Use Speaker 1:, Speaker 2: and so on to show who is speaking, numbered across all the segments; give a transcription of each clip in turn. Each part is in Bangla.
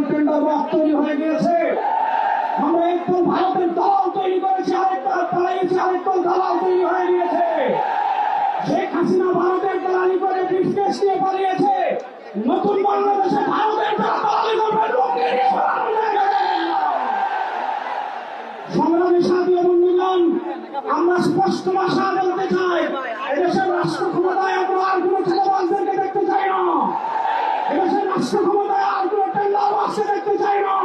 Speaker 1: একদল টেন্ডার তৈরি হয়ে গিয়েছে। আমরা একদল ভারতের দালাল তৈরি করেছি, আরেকটা পালিয়েছি আরেকদল দালাল তৈরি হয়ে গিয়েছে। শেখ হাসিনা ভারতের দালালি করে ব্রিটিশ নিয়ে পালিয়েছে। নতুন বাংলাদেশে ভারতের দালালি। সংগ্রামী সাথী বন্ধুগণ আমরা স্পষ্ট ভাষা বলতে চাই, এদেশের রাষ্ট্র ক্ষমতায় আমরা আর কোনো ছেলেবাজদেরকে দেখতে চাই না। এদেশের রাষ্ট্র ক্ষমতায় আর কোনো টেন্ডার বাসকে দেখতে চাই না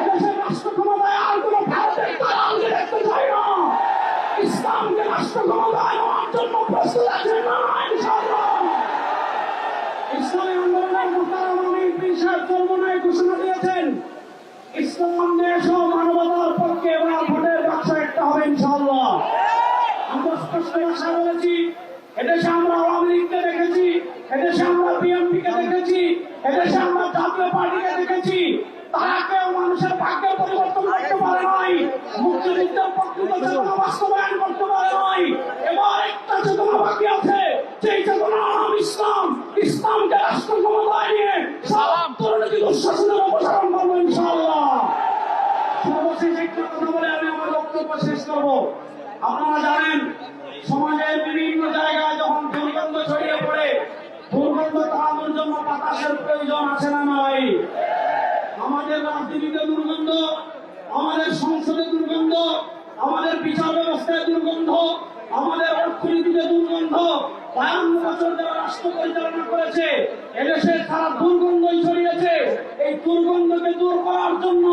Speaker 1: এদেশের রাষ্ট্র ক্ষমতায় আর কোনো ভারতের দালালকে দেখতে চাই না ইসলামকে রাষ্ট্র ক্ষমতায় নেওয়ার জন্য প্রস্তুত আছে না ইনশাআল্লাহ ইসলামী আন্দোলনের মোতারাম আমির পীর সাহেব চর্মনায় ঘোষণা দিয়েছেন ইসলাম দেশ ও মানবতার পক্ষে এবার ভোটের বাক্স একটা হবে ইনশাআল্লাহ আমরা স্পষ্ট ভাষা বলেছি এদেশে আমরা আওয়ামী লীগকে দেখেছি এদেশে আমরা বিএনপি কে দেখেছি এদেশে আমরা জাতীয় পার্টিকে দেখেছি। তারা কেউ মানুষের ভাগ্যের পরিবর্তন করতে পারে নাই। মুক্তিযুদ্ধের প্রকৃত চেতনা বাস্তবায়ন করতে পারে নাই এবার একটা চেতনা বাকি আছে সেই চেতনা নাম ইসলাম ইসলামকে রাষ্ট্র ক্ষমতায় নিয়ে সব দুর্নীতি দুঃশাসনের অপসারণ করব ইনশাআল্লাহ। সর্বশেষ একটু কথা বলে আমি আমার বক্তব্য শেষ করব। আপনারা জানেন সমাজের বিভিন্ন জায়গায় যখন দুর্গন্ধ ছড়িয়ে পড়ে দুর্গন্ধ তাড়ানোর জন্য বাতাসের প্রয়োজন আছে না নাই? আমাদের রাজনীতিতে দুর্গন্ধ আমাদের সংসদে দুর্গন্ধ আমাদের বিচার ব্যবস্থায় দুর্গন্ধ আমাদের অর্থনীতিতে দুর্গন্ধ রাষ্ট্র পরিচালনা করেছে এদেশে সারা দুর্গন্ধই ছড়িয়েছে। এই দুর্গন্ধকে দূর করার জন্য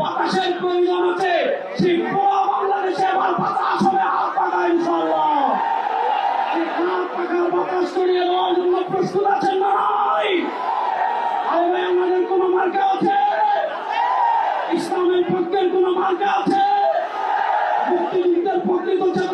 Speaker 1: বাতাসের প্রয়োজন আছে। সেই পুরো বাংলাদেশে ছড়িয়ে দেওয়ার জন্য প্রস্তুত আছেন না নাই আমাদের কোনো মার্কা আছে? ইসলামের পক্ষের কোনো মার্কা আছে? মুক্তিযুদ্ধের প্রকৃত চেতনার